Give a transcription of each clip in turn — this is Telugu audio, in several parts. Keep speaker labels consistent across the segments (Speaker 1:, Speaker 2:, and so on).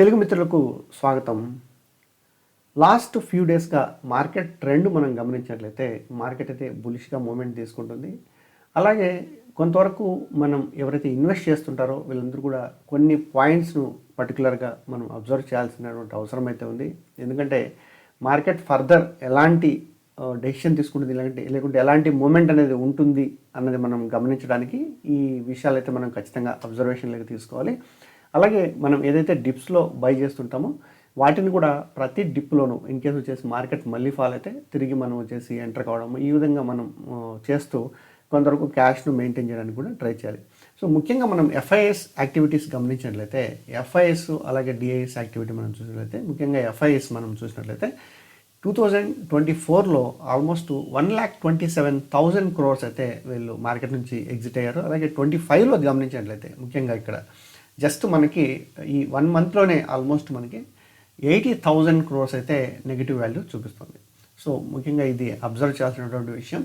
Speaker 1: తెలుగు మిత్రులకు స్వాగతం. లాస్ట్ ఫ్యూ డేస్గా మార్కెట్ ట్రెండ్ మనం గమనించినట్లయితే మార్కెట్ అయితే బులిష్గా మూమెంట్ తీసుకుంటుంది. అలాగే కొంతవరకు మనం ఎవరైతే ఇన్వెస్ట్ చేస్తుంటారో వీళ్ళందరూ కూడా కొన్ని పాయింట్స్ను పర్టికులర్గా మనం అబ్జర్వ్ చేయాల్సినటువంటి అవసరం అయితే ఉంది. ఎందుకంటే మార్కెట్ ఫర్దర్ ఎలాంటి డెసిషన్ తీసుకుంటుంది లేకుంటే లేకుంటే ఎలాంటి మూమెంట్ అనేది ఉంటుంది అన్నది మనం గమనించడానికి ఈ విషయాలు అయితే మనం ఖచ్చితంగా అబ్జర్వేషన్లోకి తీసుకోవాలి. అలాగే మనం ఏదైతే డిప్స్లో బై చేస్తుంటామో వాటిని కూడా ప్రతి డిప్లోనూ ఇన్ కేసు వచ్చేసి మార్కెట్ మళ్ళీ ఫాల్ అయితే తిరిగి మనం వచ్చేసి ఎంటర్ కావడం ఈ విధంగా మనం చేస్తూ కొంతవరకు క్యాష్ను మెయింటైన్ చేయడానికి కూడా ట్రై చేయాలి. సో ముఖ్యంగా మనం ఎఫ్ఐఎస్ యాక్టివిటీస్ గమనించినట్లయితే ఎఫ్ఐఎస్ అలాగే డిఐఎస్ యాక్టివిటీ మనం చూసినట్లయితే ముఖ్యంగా ఎఫ్ఐఎస్ మనం చూసినట్లయితే టూ థౌజండ్ ట్వంటీ ఫోర్లో almost one lakh twenty seven thousand crores అయితే వీళ్ళు మార్కెట్ నుంచి ఎగ్జిట్ అయ్యారు. అలాగే ట్వంటీ ఫైవ్లో గమనించినట్లయితే ముఖ్యంగా ఇక్కడ జస్ట్ మనకి ఈ వన్ మంత్లోనే ఆల్మోస్ట్ మనకి ఎయిటీ థౌజండ్ క్రోర్స్ అయితే నెగిటివ్ వాల్యూ చూపిస్తుంది. సో ముఖ్యంగా ఇది అబ్జర్వ్ చేయాల్సినటువంటి విషయం.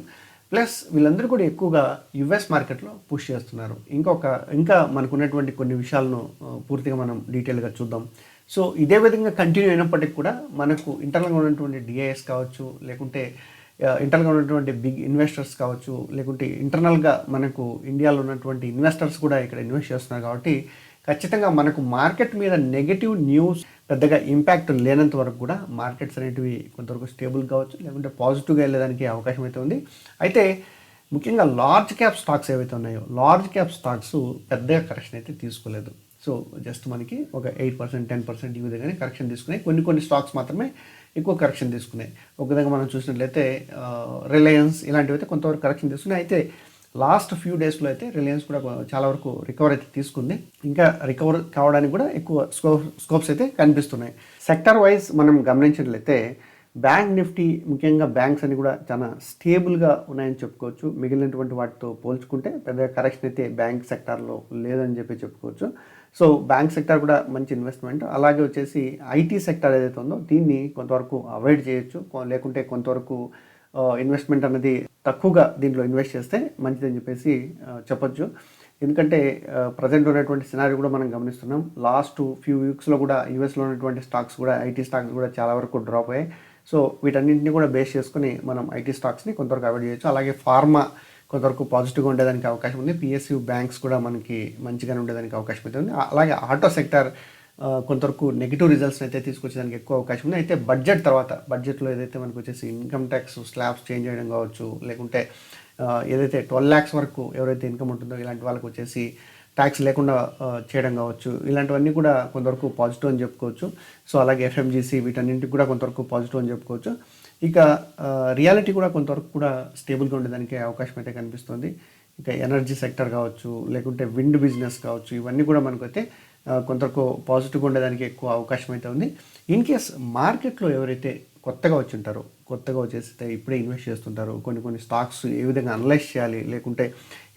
Speaker 1: ప్లస్ వీళ్ళందరూ కూడా ఎక్కువగా యుఎస్ మార్కెట్లో పుష్ చేస్తున్నారు. ఇంకొక ఇంకా మనకున్నటువంటి కొన్ని విషయాలను పూర్తిగా మనం డీటెయిల్గా చూద్దాం. సో ఇదే విధంగా కంటిన్యూ అయినప్పటికీ కూడా మనకు ఇంటర్నల్గా ఉన్నటువంటి డిఐఎస్ కావచ్చు లేకుంటే ఇంటర్నల్గా ఉన్నటువంటి బిగ్ ఇన్వెస్టర్స్ కావచ్చు లేకుంటే ఇంటర్నల్గా మనకు ఇండియాలో ఉన్నటువంటి ఇన్వెస్టర్స్ కూడా ఇక్కడ ఇన్వెస్ట్ చేస్తున్నారు కాబట్టి ఖచ్చితంగా మనకు మార్కెట్ మీద నెగటివ్ న్యూస్ పెద్దగా ఇంపాక్ట్ లేనంత వరకు కూడా మార్కెట్స్ అనేటివి కొంతవరకు స్టేబుల్ కావచ్చు లేకుంటే పాజిటివ్గా వెళ్ళేదానికి అవకాశం అయితే ఉంది. అయితే ముఖ్యంగా లార్జ్ క్యాప్ స్టాక్స్ ఏవైతే ఉన్నాయో లార్జ్ క్యాప్ స్టాక్స్ పెద్దగా కరెక్షన్ అయితే తీసుకోలేదు. సో జస్ట్ మనకి ఒక ఎయిట్ పర్సెంట్ టెన్ పర్సెంట్ ఈ విధంగానే కరెక్షన్ తీసుకున్నాయి. కొన్ని కొన్ని స్టాక్స్ మాత్రమే ఎక్కువ కరెక్షన్ తీసుకున్నాయి. ఒక విధంగా మనం చూసినట్లయితే రిలయన్స్ ఇలాంటివి అయితే కొంతవరకు కరెక్షన్ తీసుకున్నాయి. అయితే లాస్ట్ ఫ్యూ డేస్లో అయితే రిలయన్స్ కూడా చాలా వరకు రికవర్ అయితే తీసుకుంది. ఇంకా రికవర్ కావడానికి కూడా ఎక్కువ స్కోప్ స్కోప్స్ అయితే కనిపిస్తున్నాయి. సెక్టర్ వైజ్ మనం గమనించినట్లయితే బ్యాంక్ నిఫ్టీ ముఖ్యంగా బ్యాంక్స్ అన్ని కూడా చాలా స్టేబుల్గా ఉన్నాయని చెప్పుకోవచ్చు. మిగిలినటువంటి వాటితో పోల్చుకుంటే పెద్ద కరెక్షన్ అయితే బ్యాంక్ సెక్టార్లో లేదని చెప్పి చెప్పుకోవచ్చు. సో బ్యాంక్ సెక్టార్ కూడా మంచి ఇన్వెస్ట్మెంట్ అలాగే వచ్చేసి ఐటీ సెక్టార్ ఏదైతే ఉందో దీన్ని కొంతవరకు అవాయిడ్ చేయొచ్చు. లేకుంటే కొంతవరకు ఇన్వెస్ట్మెంట్ అనేది తక్కువగా దీంట్లో ఇన్వెస్ట్ చేస్తే మంచిదని చెప్పేసి చెప్పొచ్చు. ఎందుకంటే ప్రజెంట్ ఉన్నటువంటి సినారీ కూడా మనం గమనిస్తున్నాం. లాస్ట్ ఫ్యూ వీక్స్లో కూడా యూఎస్లో ఉన్నటువంటి స్టాక్స్ కూడా ఐటీ స్టాక్స్ కూడా చాలా వరకు డ్రాప్ అయ్యాయి. సో వీటన్నింటినీ కూడా బేస్ చేసుకుని మనం ఐటీ స్టాక్స్ని కొంతవరకు అవాయిడ్ చేయొచ్చు. అలాగే ఫార్మా కొంతవరకు పాజిటివ్గా ఉండేదానికి అవకాశం ఉంది. పిఎస్యూ బ్యాంక్స్ కూడా మనకి మంచిగానే ఉండేదానికి అవకాశం అయితే ఉంది. అలాగే ఆటో సెక్టర్ కొంతవరకు నెగిటివ్ రిజల్ట్స్ అయితే తీసుకొచ్చేదానికి ఎక్కువ అవకాశం ఉంది. అయితే బడ్జెట్ తర్వాత బడ్జెట్లో ఏదైతే మనకు వచ్చేసి ఇన్కమ్ ట్యాక్స్ స్లాబ్స్ చేంజ్ చేయడం కావచ్చు లేకుంటే ఏదైతే ట్వెల్వ్ ల్యాక్స్ వరకు ఎవరైతే ఇన్కమ్ ఉంటుందో ఇలాంటి వాళ్ళకి వచ్చేసి ట్యాక్స్ లేకుండా చేయడం కావచ్చు. ఇలాంటివన్నీ కూడా కొంతవరకు పాజిటివ్ అని చెప్పుకోవచ్చు. సో అలాగే ఎఫ్ఎంజీసీ వీటన్నింటికి కూడా కొంతవరకు పాజిటివ్ అని చెప్పుకోవచ్చు. ఇక రియాలిటీ కూడా కొంతవరకు కూడా స్టేబుల్గా ఉండేదానికి అవకాశం అయితే కనిపిస్తుంది. ఇక ఎనర్జీ సెక్టర్ కావచ్చు లేకుంటే విండ్ బిజినెస్ కావచ్చు ఇవన్నీ కూడా మనకైతే కొంతకు కొంతవరకు పాజిటివ్గా ఉండేదానికి ఎక్కువ అవకాశం అయితే ఉంది. ఇన్ కేస్ మార్కెట్లో ఎవరైతే కొత్తగా వచ్చి ఉంటారో కొత్తగా వచ్చేస్తే ఇప్పుడే ఇన్వెస్ట్ చేస్తుంటారు కొన్ని కొన్ని స్టాక్స్ ఏ విధంగా అనలైజ్ చేయాలి లేకుంటే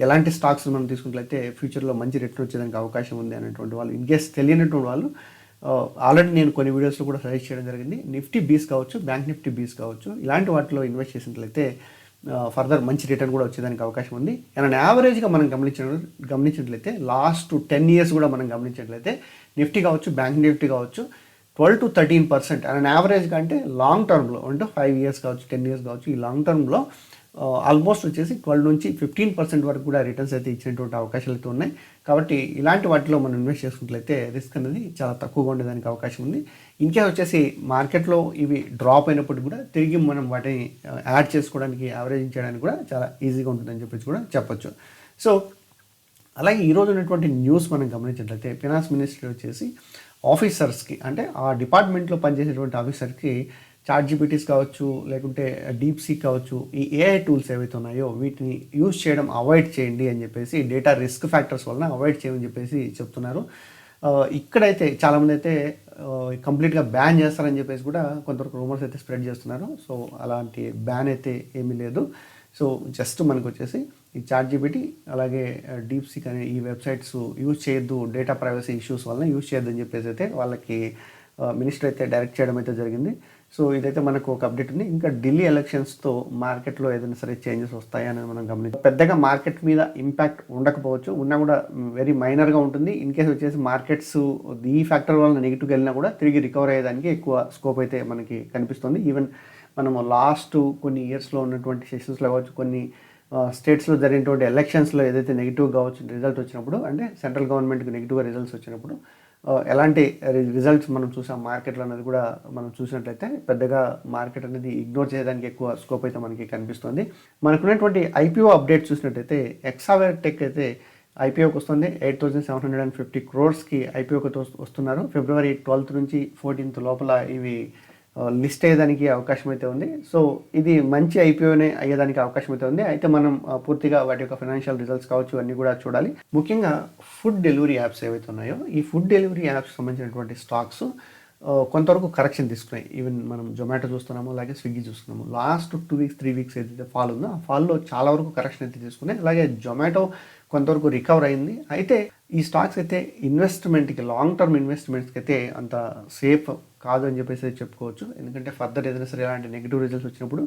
Speaker 1: ఎలాంటి స్టాక్స్ మనం తీసుకున్నట్లయితే ఫ్యూచర్లో మంచి రిటర్న్ వచ్చేదానికి అవకాశం ఉంది అనేటువంటి వాళ్ళు ఇన్ కేస్ తెలియనటువంటి వాళ్ళు ఆల్రెడీ నేను కొన్ని వీడియోస్లో కూడా సజెస్ట్ చేయడం జరిగింది. నిఫ్టీ బీస్ కావచ్చు బ్యాంక్ నిఫ్టీ బీస్ కావచ్చు ఇలాంటి వాటిలో ఇన్వెస్ట్ చేసినట్లయితే ఫర్దర్ మంచి రిటర్న్ కూడా వచ్చేదానికి అవకాశం ఉంది. అండ్ యావరేజ్గా మనం గమనించిన గమనించినట్లయితే లాస్ట్ టెన్ ఇయర్స్ కూడా మనం గమనించినట్లయితే నిఫ్టీ కావచ్చు బ్యాంక్ నిఫ్టీ కావచ్చు twelve to thirteen percent and యావరేజ్గా అంటే లాంగ్ టర్మ్లో అంటే ఫైవ్ ఇయర్స్ కావచ్చు టెన్ ఇయర్స్ కావచ్చు ఈ లాంగ్ టర్మ్లో ఆల్మోస్ట్ వచ్చేసి ట్వెల్వ్ నుంచి ఫిఫ్టీన్ పర్సెంట్ వరకు కూడా రిటర్న్స్ అయితే ఇచ్చినటువంటి అవకాశాలు అయితే ఉన్నాయి. కాబట్టి ఇలాంటి వాటిలో మనం ఇన్వెస్ట్ చేసుకున్నట్లయితే రిస్క్ అనేది చాలా తక్కువగా ఉండేదానికి అవకాశం ఉంది. ఇన్కేస్ వచ్చేసి మార్కెట్లో ఇవి డ్రాప్ అయినప్పుడు కూడా తిరిగి మనం వాటిని యాడ్ చేసుకోవడానికి యావరేజింగ్ చేయడానికి కూడా చాలా ఈజీగా ఉంటుందని చెప్పేసి కూడా చెప్పొచ్చు. సో అలాగే ఈరోజు ఉన్నటువంటి న్యూస్ మనం గమనించినట్లయితే ఫినాన్స్ మినిస్టర్ వచ్చేసి ఆఫీసర్స్కి అంటే ఆ డిపార్ట్మెంట్లో పనిచేసేటువంటి ఆఫీసర్కి చార్ట్ జీపీటీస్ కావచ్చు లేకుంటే డీప్ సీ కావచ్చు ఈ ఏఐ టూల్స్ ఏవైతే ఉన్నాయో వీటిని యూజ్ చేయడం అవాయిడ్ చేయండి అని చెప్పేసి డేటా రిస్క్ ఫ్యాక్టర్స్ వలన అవాయిడ్ చేయమని చెప్పేసి చెప్తున్నారు. ఇక్కడైతే చాలామంది అయితే కంప్లీట్గా బ్యాన్ చేస్తారని చెప్పేసి కూడా కొంతవరకు రూమర్స్ అయితే స్ప్రెడ్ చేస్తున్నారు. సో అలాంటి బ్యాన్ అయితే ఏమీ లేదు. సో జస్ట్ మనకు వచ్చేసి ఈ చార్ట్ జీబీటీ అలాగే డీప్ సిక్ అనే ఈ వెబ్సైట్స్ యూజ్ చేయొద్దు డేటా ప్రైవసీ ఇష్యూస్ వలన యూజ్ చేయొద్దని చెప్పేసి అయితే వాళ్ళకి మినిస్టర్ అయితే డైరెక్ట్ చేయడం అయితే జరిగింది. సో ఇదైతే మనకు ఒక అప్డేట్ ఉంది. ఇంకా ఢిల్లీ ఎలక్షన్స్తో మార్కెట్లో ఏదైనా సరే చేంజెస్ వస్తాయని అనేది మనం గమనించాం పెద్దగా మార్కెట్ మీద ఇంపాక్ట్ ఉండకపోవచ్చు. ఉన్నా కూడా వెరీ మైనర్గా ఉంటుంది. ఇన్ కేసు వచ్చేసి మార్కెట్స్ ఈ ఫ్యాక్టర్ వల్ల నెగిటివ్కి వెళ్ళినా కూడా తిరిగి రికవర్ అయ్యేదానికి ఎక్కువ స్కోప్ అయితే మనకి కనిపిస్తుంది. ఈవెన్ మనము లాస్ట్ కొన్ని ఇయర్స్లో ఉన్నటువంటి సెషన్స్లో కావచ్చు కొన్ని స్టేట్స్లో జరిగినటువంటి ఎలక్షన్స్లో ఏదైతే నెగిటివ్ కావచ్చు రిజల్ట్ వచ్చినప్పుడు అంటే సెంట్రల్ గవర్నమెంట్కి నెగిటివ్గా రిజల్ట్స్ వచ్చినప్పుడు ఎలాంటి రిజల్ట్స్ మనం చూసాం? మార్కెట్లో అనేది కూడా మనం చూసినట్లయితే పెద్దగా మార్కెట్ అనేది ఇగ్నోర్ చేయడానికి ఎక్కువ స్కోప్ అయితే మనకి కనిపిస్తుంది. మనకున్నటువంటి ఐపీఓ అప్డేట్ చూసినట్టయితే ఎక్సావేర్ టెక్ అయితే ఐపీఓకి వస్తుంది. Eight thousand seven hundred and fifty క్రోర్స్కి ఐపీఓకి వస్తున్నారు. ఫిబ్రవరి ట్వెల్త్ నుంచి ఫోర్టీన్త్ లోపల ఇవి లిస్ట్ అయ్యేదానికి అవకాశం అయితే ఉంది. సో ఇది మంచి ఐపీఓనే అయ్యేదానికి అవకాశం అయితే ఉంది. అయితే మనం పూర్తిగా వాటి యొక్క ఫైనాన్షియల్ రిజల్ట్స్ కావచ్చు అన్నీ కూడా చూడాలి. ముఖ్యంగా ఫుడ్ డెలివరీ యాప్స్ ఏవైతే ఉన్నాయో ఈ ఫుడ్ డెలివరీ యాప్స్ సంబంధించినటువంటి స్టాక్స్ కొంతవరకు కరెక్షన్ తీసుకున్నాయి. ఈవెన్ మనం జొమాటో చూస్తున్నాము అలాగే స్విగ్గీ చూస్తున్నాము. Last two weeks three weeks ఏదైతే ఫాల్ ఉందో ఆ ఫాల్లో చాలా వరకు కరెక్షన్ అయితే తీసుకున్నాయి. అలాగే జొమాటో కొంతవరకు రికవర్ అయింది. అయితే ఈ స్టాక్స్ అయితే ఇన్వెస్ట్మెంట్కి లాంగ్ టర్మ్ ఇన్వెస్ట్మెంట్స్కి అయితే అంత సేఫ్ కాదు అని చెప్పేసి చెప్పుకోవచ్చు. ఎందుకంటే ఫర్దర్ ఏదైనా సరే ఇలాంటి నెగిటివ్ రిజల్ట్స్ వచ్చినప్పుడు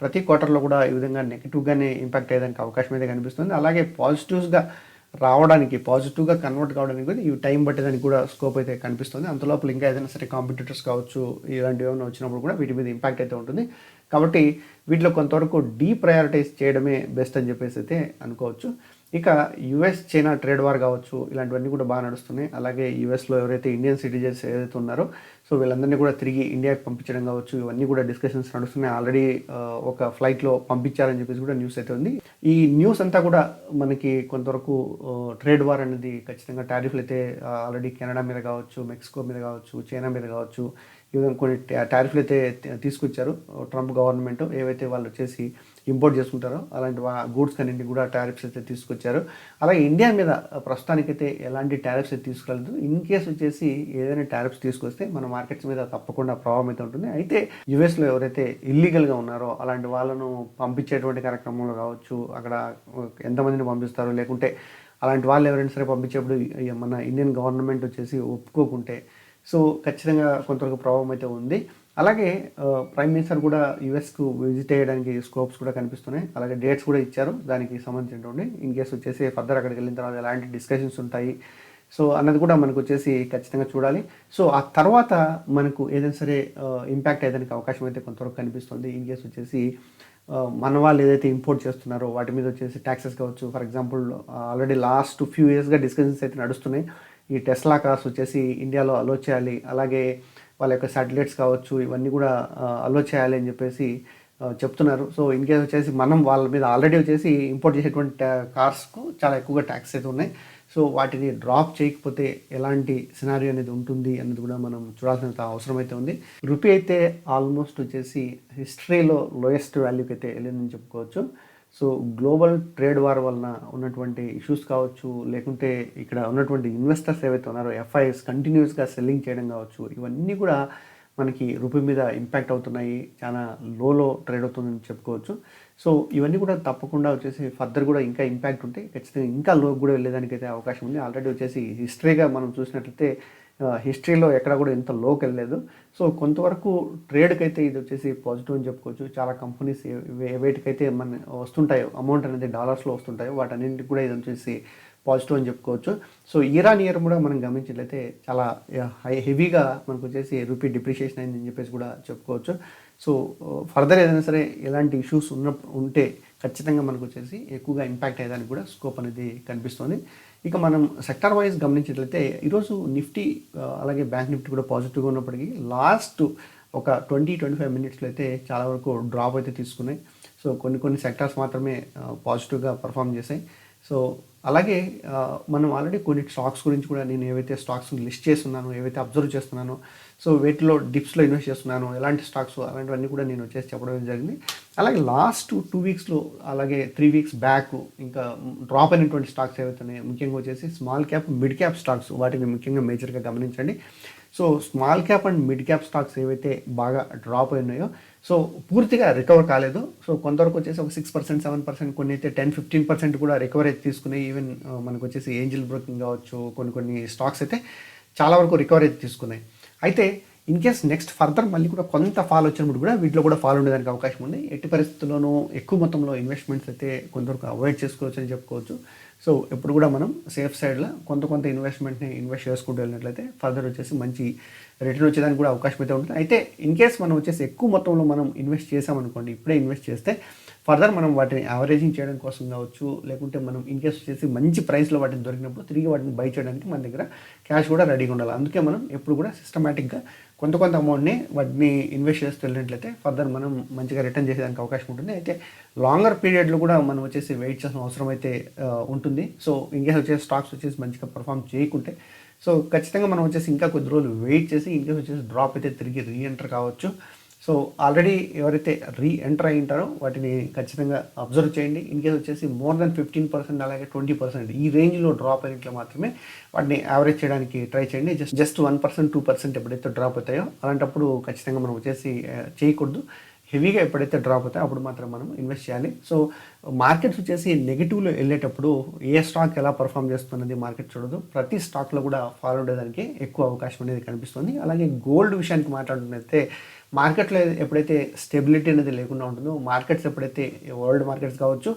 Speaker 1: ప్రతి క్వార్టర్లో కూడా ఈ విధంగా నెగిటివ్గానే ఇంపాక్ట్ అయ్యేదానికి అవకాశం అయితే కనిపిస్తుంది. అలాగే పాజిటివ్స్గా రావడానికి పాజిటివ్గా కన్వర్ట్ కావడానికి కూడా ఈ టైం పట్టేదానికి కూడా స్కోప్ అయితే కనిపిస్తుంది. అంతలోపల ఇంకా ఏదైనా సరే కాంపిటీటర్స్ కావచ్చు ఇలాంటివి ఏమైనా వచ్చినప్పుడు కూడా వీటి మీద ఇంపాక్ట్ అయితే ఉంటుంది. కాబట్టి వీటిలో కొంతవరకు డీప్రయారిటైజ్ చేయడమే బెస్ట్ అని చెప్పేసి అయితే అనుకోవచ్చు. ఇక యుఎస్ చైనా ట్రేడ్ వార్ కావచ్చు ఇలాంటివన్నీ కూడా బాగా నడుస్తున్నాయి. అలాగే యుఎస్లో ఎవరైతే ఇండియన్ సిటిజన్స్ ఏదైతే ఉన్నారో సో వీళ్ళందరినీ కూడా తిరిగి ఇండియాకి పంపించడం కావచ్చు ఇవన్నీ కూడా డిస్కషన్స్ నడుస్తున్నాయి. ఆల్రెడీ ఒక ఫ్లైట్లో పంపించారని చెప్పేసి కూడా న్యూస్ అయితే ఉంది. ఈ న్యూస్ అంతా కూడా మనకి కొంతవరకు ట్రేడ్ వార్ అనేది ఖచ్చితంగా టారిఫ్లు అయితే ఆల్రెడీ కెనడా మీద కావచ్చు మెక్సికో మీద కావచ్చు చైనా మీద కావచ్చు ఈ విధంగా కొన్ని టారిఫ్లు అయితే తీసుకొచ్చారు. ట్రంప్ గవర్నమెంట్ ఏవైతే వాళ్ళు వచ్చేసి ఇంపోర్ట్ చేసుకుంటారో. అలాంటి గూడ్స్ కన్నింటికి కూడా టారిఫ్స్ అయితే తీసుకొచ్చారు. అలాగే ఇండియా మీద ప్రస్తుతానికైతే ఎలాంటి టారిఫ్స్ అయితే తీసుకురాలేదు. ఇన్ కేస్ వచ్చేసి ఏదైనా టారిఫ్స్ తీసుకొస్తే మన మార్కెట్స్ మీద తప్పకుండా ప్రభావం అయితే ఉంటుంది. అయితే యుఎస్లో ఎవరైతే ఇల్లీగల్గా ఉన్నారో అలాంటి వాళ్ళను పంపించేటువంటి కార్యక్రమంలో కావచ్చు అక్కడ ఎంతమందిని పంపిస్తారు లేకుంటే అలాంటి వాళ్ళు ఎవరైనా సరే పంపించేప్పుడు మన ఇండియన్ గవర్నమెంట్ వచ్చేసి ఒప్పుకోకుంటే సో ఖచ్చితంగా కొంతవరకు ప్రభావం అయితే ఉంది. అలాగే ప్రైమ్ మినిస్టర్ కూడా యుఎస్కు విజిట్ చేయడానికి స్కోప్స్ కూడా కనిపిస్తున్నాయి. అలాగే డేట్స్ కూడా ఇచ్చారు. దానికి సంబంధించినటువంటి ఇన్ కేసు వచ్చేసి ఫర్దర్ అక్కడికి వెళ్ళిన తర్వాత ఎలాంటి డిస్కషన్స్ ఉంటాయి. సో అన్నది కూడా మనకు వచ్చేసి ఖచ్చితంగా చూడాలి. సో ఆ తర్వాత మనకు ఏదైనా సరే ఇంపాక్ట్ అయ్యేదానికి అవకాశం అయితే కొంతవరకు కనిపిస్తుంది. ఇన్ కేసు వచ్చేసి మన వాళ్ళు ఏదైతే ఇంపోర్ట్ చేస్తున్నారో వాటి మీద వచ్చేసి ట్యాక్సెస్ కావచ్చు. For example already last few ఇయర్స్గా డిస్కషన్స్ అయితే నడుస్తున్నాయి. ఈ టెస్లా కార్స్ వచ్చేసి ఇండియాలో అలో చేయాలి. అలాగే వాళ్ళ యొక్క శాటిలైట్స్ కావచ్చు ఇవన్నీ కూడా అలో చేయాలి అని చెప్పేసి చెప్తున్నారు. సో ఇన్ కేస్ వచ్చేసి మనం వాళ్ళ మీద ఆల్రెడీ వచ్చేసి ఇంపోర్ట్ చేసేటువంటి కార్స్కు చాలా ఎక్కువగా ట్యాక్స్ అయితే ఉన్నాయి. సో వాటిని డ్రాప్ చేయకపోతే ఎలాంటి సినారియో అనేది ఉంటుంది అనేది కూడా మనం చూడాల్సినంత అవసరం అయితే ఉంది. రూపీ అయితే ఆల్మోస్ట్ వచ్చేసి హిస్టరీలో లోయెస్ట్ వాల్యూకి అయితే వెళ్ళిందని చెప్పుకోవచ్చు. సో గ్లోబల్ ట్రేడ్ వార్ వలన ఉన్నటువంటి ఇష్యూస్ కావచ్చు లేకుంటే ఇక్కడ ఉన్నటువంటి ఇన్వెస్టర్స్ ఏవైతే ఉన్నారో ఎఫ్ఐఎస్ కంటిన్యూస్గా సెల్లింగ్ చేయడం కావచ్చు ఇవన్నీ కూడా మనకి రూపీ మీద ఇంపాక్ట్ అవుతున్నాయి. చాలా లోలో ట్రేడ్ అవుతుందని చెప్పుకోవచ్చు. సో ఇవన్నీ కూడా తప్పకుండా వచ్చేసి ఫర్దర్ కూడా ఇంకా ఇంపాక్ట్ ఉంటే ఖచ్చితంగా ఇంకా లోకి కూడా వెళ్ళేదానికి అయితే అవకాశం ఉంది. ఆల్రెడీ వచ్చేసి హిస్టరీగా మనం చూసినట్లయితే హిస్టరీలో ఎక్కడ కూడా ఇంత లోకి వెళ్ళలేదు. సో కొంతవరకు ట్రేడ్కి అయితే ఇది వచ్చేసి పాజిటివ్ అని చెప్పుకోవచ్చు. చాలా కంపెనీస్ వేటికైతే మన వస్తుంటాయో అమౌంట్ అనేది డాలర్స్లో వస్తుంటాయో వాటన్నింటికి కూడా ఇది వచ్చేసి పాజిటివ్ అని చెప్పుకోవచ్చు. సో ఇరాన్ ఇయర్ కూడా మనం గమనించినట్లయితే చాలా హై హెవీగా మనకు వచ్చేసి రూపీ డిప్రిషియేషన్ అయిందని చెప్పేసి కూడా చెప్పుకోవచ్చు. సో ఫర్దర్ ఏదైనా సరే ఎలాంటి ఇష్యూస్ ఉన్న ఉంటే ఖచ్చితంగా మనకు వచ్చేసి ఎక్కువగా ఇంపాక్ట్ అయ్యేదానికి కూడా స్కోప్ అనేది కనిపిస్తుంది. ఇక మనం సెక్టార్ వైజ్ గమనించినట్లయితే ఈరోజు నిఫ్టీ అలాగే బ్యాంక్ నిఫ్టీ కూడా పాజిటివ్గా ఉన్నప్పటికీ లాస్ట్ ఒక ట్వంటీ ట్వంటీ ఫైవ్ మినిట్స్లో అయితే చాలా వరకు డ్రాప్ అయితే తీసుకున్నాయి. సో కొన్ని కొన్ని సెక్టార్స్ మాత్రమే పాజిటివ్గా పర్ఫామ్ చేశాయి. సో అలాగే మనం ఆల్రెడీ కొన్ని స్టాక్స్ గురించి కూడా నేను ఏవైతే స్టాక్స్ లిస్ట్ చేస్తున్నానో ఏవైతే అబ్జర్వ్ చేస్తున్నానో సో వీటిలో డిప్స్లో ఇన్వెస్ట్ చేస్తున్నాను ఎలాంటి స్టాక్స్ అలాంటివన్నీ కూడా నేను వచ్చేసి చెప్పడం జరిగింది. అలాగే లాస్ట్ టూ వీక్స్లో అలాగే త్రీ వీక్స్ బ్యాక్ ఇంకా డ్రాప్ అయినటువంటి స్టాక్స్ ఏవైతే ముఖ్యంగా వచ్చేసి small cap mid cap stocks వాటిని ముఖ్యంగా మేజర్గా గమనించండి. So small cap and mid cap stocks ఏవైతే బాగా డ్రాప్ అయినాయో సో పూర్తిగా రికవర్ కాలేదు. సో కొంతవరకు వచ్చేసి ఒక సిక్స్ పర్సెంట్ సెవెన్ పర్సెంట్ కొన్ని అయితే టెన్ ఫిఫ్టీన్ పర్సెంట్ కూడా రికవర్ అయితే తీసుకున్నాయి. ఈవెన్ మనకు వచ్చేసి ఏంజిల్ బ్రోకింగ్ కావచ్చు కొన్ని కొన్ని స్టాక్స్ అయితే చాలా వరకు రికవర్ అయితే తీసుకున్నాయి. అయితే ఇన్ కేస్ నెక్స్ట్ ఫర్దర్ మళ్ళీ కూడా కొంత ఫాల్ వచ్చినప్పుడు కూడా వీటిలో కూడా ఫాల్ ఉండేదానికి అవకాశం ఉంది. ఎట్టి పరిస్థితుల్లోనూ ఎక్కువ మొత్తంలో ఇన్వెస్ట్మెంట్స్ అయితే కొంతవరకు అవాయిడ్ చేసుకోవచ్చు అని చెప్పుకోవచ్చు. సో ఎప్పుడు కూడా మనం సేఫ్ సైడ్లో కొంత కొంత ఇన్వెస్ట్మెంట్ని ఇన్వెస్ట్ చేసుకుంటూ వెళ్ళినట్లయితే ఫర్దర్ వచ్చేసి మంచి రిటర్న్ వచ్చేదానికి కూడా అవకాశం అయితే ఉంటుంది. అయితే ఇన్ కేస్ మనం వచ్చేసి ఎక్కువ మొత్తంలో మనం ఇన్వెస్ట్ చేసామనుకోండి ఇప్పుడే ఇన్వెస్ట్ చేస్తే ఫర్దర్ మనం వాటిని యావరేజింగ్ చేయడం కోసం కావచ్చు లేకుంటే మనం ఇన్ కేస్ వచ్చేసి మంచి ప్రైస్లో వాటిని దొరికినప్పుడు తిరిగి వాటిని బై చేయడానికి మన దగ్గర క్యాష్ కూడా రెడీగా ఉండాలి. అందుకే మనం ఎప్పుడు కూడా సిస్టమేటిక్గా కొంత కొంత అమౌంట్ని వాటిని ఇన్వెస్ట్ చేస్తూ వెళ్ళినట్లయితే ఫర్దర్ మనం మంచిగా రిటర్న్ చేసేదానికి అవకాశం ఉంటుంది. అయితే లాంగర్ పీరియడ్లో కూడా మనం వచ్చేసి వెయిట్ చేసిన అవసరం అయితే ఉంటుంది. సో ఇంకేస్ వచ్చేసి స్టాక్స్ వచ్చేసి మంచిగా పర్ఫామ్ చేయకుంటే సో ఖచ్చితంగా మనం వచ్చేసి ఇంకా కొద్ది రోజులు వెయిట్ చేసి ఇంకేస్ వచ్చేసి డ్రాప్ అయితే తిరిగి రీఎంటర్ కావచ్చు. సో ఆల్రెడీ ఎవరైతే రీ ఎంటర్ అయి ఉంటారో వాటిని ఖచ్చితంగా అబ్జర్వ్ చేయండి. ఇన్ కేస్ వచ్చేసి మోర్ దెన్ ఫిఫ్టీన్ పర్సెంట్ అలాగే ట్వంటీ పర్సెంట్ ఈ రేంజ్లో డ్రాప్ అయినట్లు మాత్రమే వాటిని యావరేజ్ చేయడానికి ట్రై చేయండి. Just just one percent two percent ఎప్పుడైతే డ్రాప్ అవుతాయో అలాంటప్పుడు ఖచ్చితంగా మనం వచ్చేసి చేయకూడదు. హెవీగా ఎప్పుడైతే డ్రాప్ అవుతాయో అప్పుడు మాత్రం మనం ఇన్వెస్ట్ చేయాలి. సో మార్కెట్స్ వచ్చేసి నెగిటివ్లో వెళ్ళేటప్పుడు ఏ స్టాక్ ఎలా పర్ఫామ్ చేస్తున్నది మార్కెట్ చూడదు. ప్రతి స్టాక్లో కూడా ఫాలో అయ్యేదానికి ఎక్కువ అవకాశం అనేది కనిపిస్తుంది. అలాగే గోల్డ్ విషయానికి మాట్లాడుతున్నైతే మార్కెట్లో ఎప్పుడైతే స్టెబిలిటీ అనేది లేకుండా ఉంటుందో మార్కెట్స్ ఎప్పుడైతే వరల్డ్ మార్కెట్స్ కావచ్చు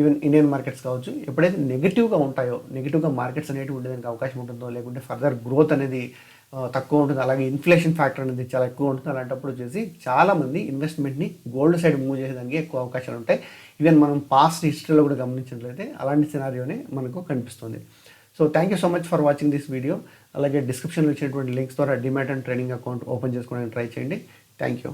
Speaker 1: ఈవెన్ ఇండియన్ మార్కెట్స్ కావచ్చు ఎప్పుడైతే నెగిటివ్గా ఉంటాయో నెగిటివ్గా మార్కెట్స్ అనేవి ఉండేదానికి అవకాశం ఉంటుందో లేకుంటే ఫర్దర్ గ్రోత్ అనేది తక్కువ ఉంటుంది అలాగే ఇన్ఫ్లేషన్ ఫ్యాక్టర్ అనేది చాలా ఎక్కువ ఉంటుంది అలాంటప్పుడు వచ్చేసి చాలామంది ఇన్వెస్ట్మెంట్ని గోల్డ్ సైడ్ మూవ్ చేసేదానికి ఎక్కువ అవకాశాలు ఉంటాయి. ఈవెన్ మనం పాస్ట్ హిస్టరీలో కూడా గమనించినట్లయితే అలాంటి సినారియోనే మనకు కనిపిస్తుంది. So thank you so much for watching this video అలాగే డిస్క్రిప్షన్లో ఇచ్చినటువంటి లింక్స్ ద్వారా demat and trading account open చేసుకోవడానికి ట్రై చేయండి. Thank you